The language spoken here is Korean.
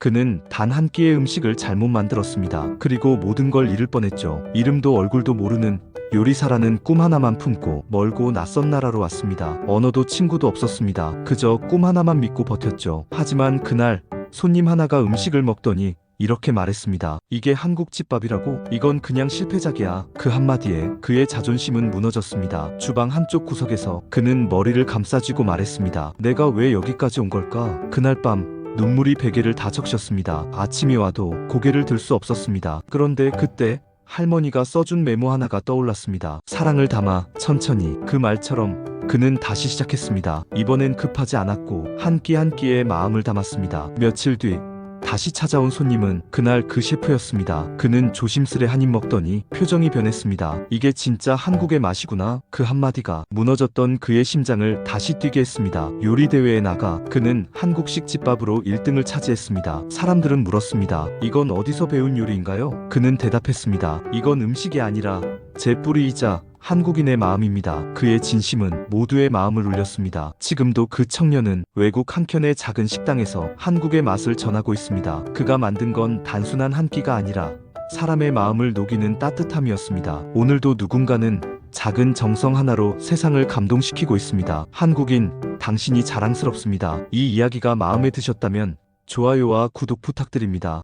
그는 단 한 끼의 음식을 잘못 만들었습니다. 그리고 모든 걸 잃을 뻔했죠. 이름도 얼굴도 모르는 요리사라는 꿈 하나만 품고 멀고 낯선 나라로 왔습니다. 언어도 친구도 없었습니다. 그저 꿈 하나만 믿고 버텼죠. 하지만 그날 손님 하나가 음식을 먹더니 이렇게 말했습니다. 이게 한국 집밥이라고? 이건 그냥 실패작이야. 그 한마디에 그의 자존심은 무너졌습니다. 주방 한쪽 구석에서 그는 머리를 감싸쥐고 말했습니다. 내가 왜 여기까지 온 걸까? 그날 밤 눈물이 베개를 다 적셨습니다. 아침이 와도 고개를 들 수 없었습니다. 그런데 그때 할머니가 써준 메모 하나가 떠올랐습니다. 사랑을 담아 천천히 그 말처럼 그는 다시 시작했습니다. 이번엔 급하지 않았고 한 끼 한 끼에 마음을 담았습니다. 며칠 뒤 다시 찾아온 손님은 그날 그 셰프였습니다. 그는 조심스레 한 입 먹더니 표정이 변했습니다. 이게 진짜 한국의 맛이구나. 그 한마디가 무너졌던 그의 심장을 다시 뛰게 했습니다. 요리 대회에 나가 그는 한국식 집밥으로 1등을 차지했습니다. 사람들은 물었습니다. 이건 어디서 배운 요리인가요? 그는 대답했습니다. 이건 음식이 아니라 제 뿌리이자 한국인의 마음입니다. 그의 진심은 모두의 마음을 울렸습니다. 지금도 그 청년은 외국 한켠의 작은 식당에서 한국의 맛을 전하고 있습니다. 그가 만든 건 단순한 한 끼가 아니라 사람의 마음을 녹이는 따뜻함이었습니다. 오늘도 누군가는 작은 정성 하나로 세상을 감동시키고 있습니다. 한국인, 당신이 자랑스럽습니다. 이 이야기가 마음에 드셨다면 좋아요와 구독 부탁드립니다.